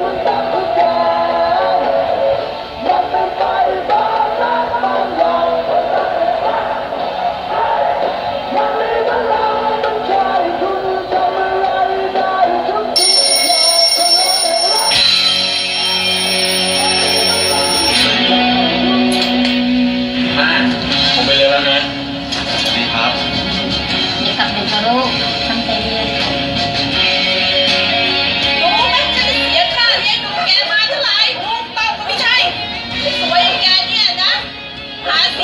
มา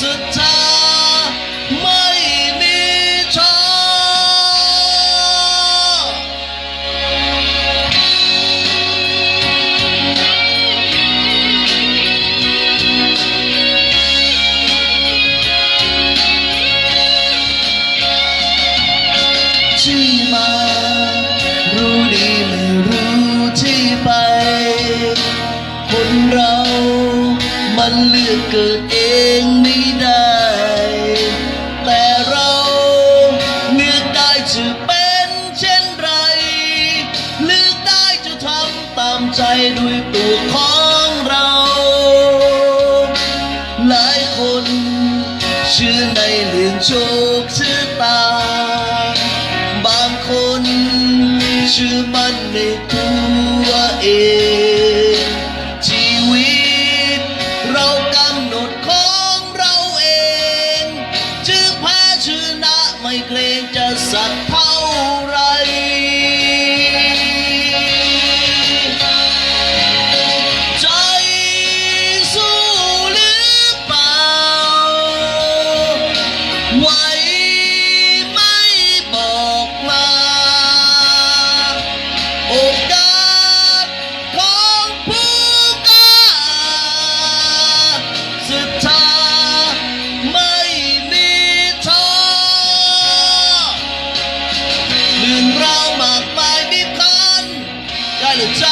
ศรัทธาไม่มีท้อที่มารู้ดีไม่รู้ที่ไป คนเรา มันเลือกเกิดเองไม่ได้ แต่เราเลือกได้จะเป็นเช่นไร เลือกได้จะทำตามใจด้วยตัวของเรา หลายคนเชื่อในเรื่องโชคชะตา บางคนเชื่อมันในตัวเอง ไม่เกรงจะสักเท่าไร to